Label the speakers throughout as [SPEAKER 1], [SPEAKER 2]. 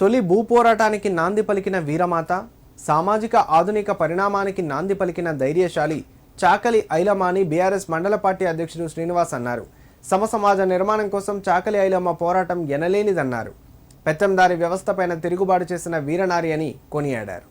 [SPEAKER 1] తొలి భూపోరాటానికి నాంది పలికిన వీరమాత సామాజిక ఆధునిక పరిణామానికి నాంది పలికిన ధైర్యశాలి చాకలి ఐలమ్మ అని బీఆర్ఎస్ మండల పార్టీ అధ్యక్షుడు శ్రీనివాస్ అన్నారు. సమ సమాజ నిర్మాణం కోసం చాకలి ఐలమ్మ పోరాటం ఎనలేనిదన్నారు. పెత్తందారి వ్యవస్థపైన తిరుగుబాటు చేసిన వీరనారి అని కొనియాడారు.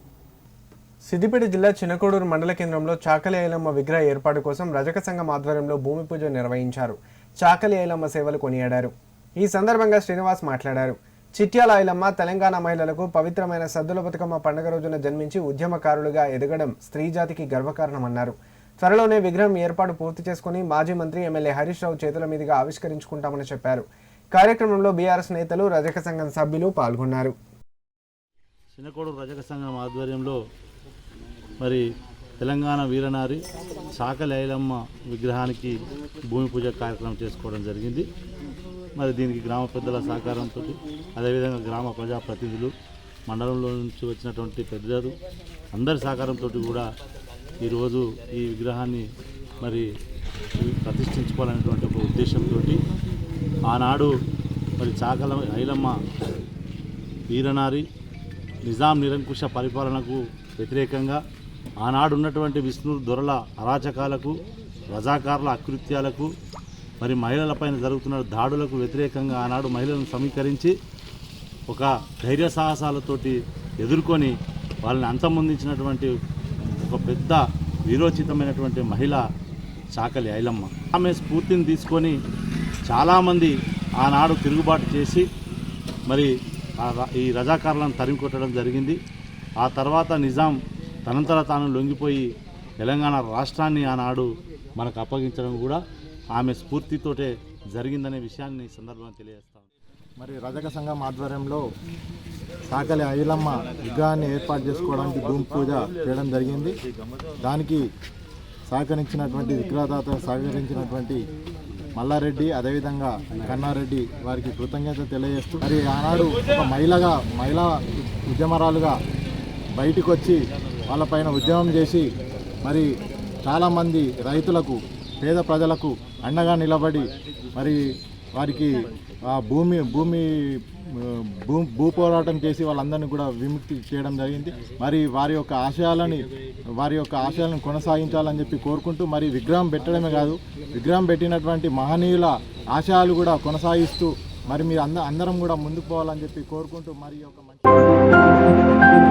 [SPEAKER 1] సిద్దిపేట జిల్లా చిన్నకోడూరు మండల కేంద్రంలో చాకలి ఐలమ్మ విగ్రహ ఏర్పాటు కోసం రజక సంఘం ఆధ్వర్యంలో భూమి పూజ నిర్వహించారు. చాకలి ఐలమ్మ సేవలు కొనియాడారు. ఈ సందర్భంగా శ్రీనివాస్ మాట్లాడారు. చిట్యాల ఐలమ్మ తెలంగాణ మహిళలకు పవిత్రమైన సద్దుల బతుకమ్మ పండుగ రోజున జన్మించి ఉద్యమకారులుగా ఎదగడం స్త్రీ జాతికి గర్వకారణమన్నారు. త్వరలోనే విగ్రహం ఏర్పాటు పూర్తి చేసుకుని మాజీ మంత్రి ఎమ్మెల్యే హరీష్ రావు చేతుల మీదుగా ఆవిష్కరించుకుంటామని చెప్పారు. కార్యక్రమంలో బీఆర్ఎస్ నేతలు రజక సంఘం సభ్యులు పాల్గొన్నారు.
[SPEAKER 2] చిన్నకోడు రజక సంఘం ఆధ్వర్యంలో మరి తెలంగాణ వీరనారి శాకలి ఐలమ్మ విగ్రహానికి భూమి పూజ కార్యక్రమం చేసుకోవడం జరిగింది. మరి దీనికి గ్రామ పెద్దల సహకారంతో అదేవిధంగా గ్రామ ప్రజాప్రతినిధులు మండలంలో నుంచి వచ్చినటువంటి పెద్దలు అందరి సహకారంతో కూడా ఈరోజు ఈ విగ్రహాన్ని మరి ప్రతిష్ఠించుకోవాలనేటువంటి ఒక ఉద్దేశంతో ఆనాడు మరి చాకల ఐలమ్మ వీరనారి నిజాం నిరంకుశ పరిపాలనకు వ్యతిరేకంగా ఆనాడు ఉన్నటువంటి విష్ణు దొరల అరాచకాలకు రజాకారుల అకృత్యాలకు మరి మహిళలపైన జరుగుతున్న దాడులకు వ్యతిరేకంగా ఆనాడు మహిళలను సమీకరించి ఒక ధైర్య సాహసాలతోటి ఎదుర్కొని వాళ్ళని అంతమొందించినటువంటి ఒక పెద్ద వీరోచితమైనటువంటి మహిళ చాకలి ఐలమ్మ. ఆమె స్ఫూర్తిని తీసుకొని చాలామంది ఆనాడు తిరుగుబాటు చేసి మరి ఆ ర- ఈ రజాకారులను తరిమి కొట్టడం జరిగింది. ఆ తర్వాత నిజాం తనంతర తాను లొంగిపోయి తెలంగాణ రాష్ట్రాన్ని ఆనాడు మనకు అప్పగించడం కూడా ఆమె స్ఫూర్తితోటే జరిగిందనే విషయాన్ని ఈ సందర్భంగా తెలియజేస్తాం
[SPEAKER 3] మరి రజక సంఘం ఆధ్వర్యంలో సాకలి ఐలమ్మ విగ్రహాన్ని ఏర్పాటు చేసుకోవడానికి భూమి పూజ చేయడం జరిగింది. దానికి సహకరించినటువంటి విగ్రహదాత సహకరించినటువంటి మల్లారెడ్డి అదేవిధంగా కన్నారెడ్డి వారికి కృతజ్ఞత తెలియజేస్తూ మరి ఆనాడు ఒక మహిళగా మహిళా ఉద్యమరాలుగా బయటకు వచ్చి వాళ్ళపైన ఉద్యమం చేసి మరి చాలామంది రైతులకు పేద ప్రజలకు అండగా నిలబడి మరి వారికి ఆ భూమి భూమి భూ భూ పోరాటం చేసి వాళ్ళందరినీ కూడా విముక్తి చేయడం జరిగింది. మరి వారి యొక్క ఆశయాలని వారి యొక్క ఆశయాలను కొనసాగించాలని చెప్పి కోరుకుంటూ మరి విగ్రహం పెట్టడమే కాదు విగ్రహం పెట్టినటువంటి మహనీయుల ఆశయాలు కూడా కొనసాగిస్తూ మరి మీరు అంద అందరం కూడా ముందుకు పోవాలని చెప్పి కోరుకుంటూ మరి ఒక యొక్క మంచి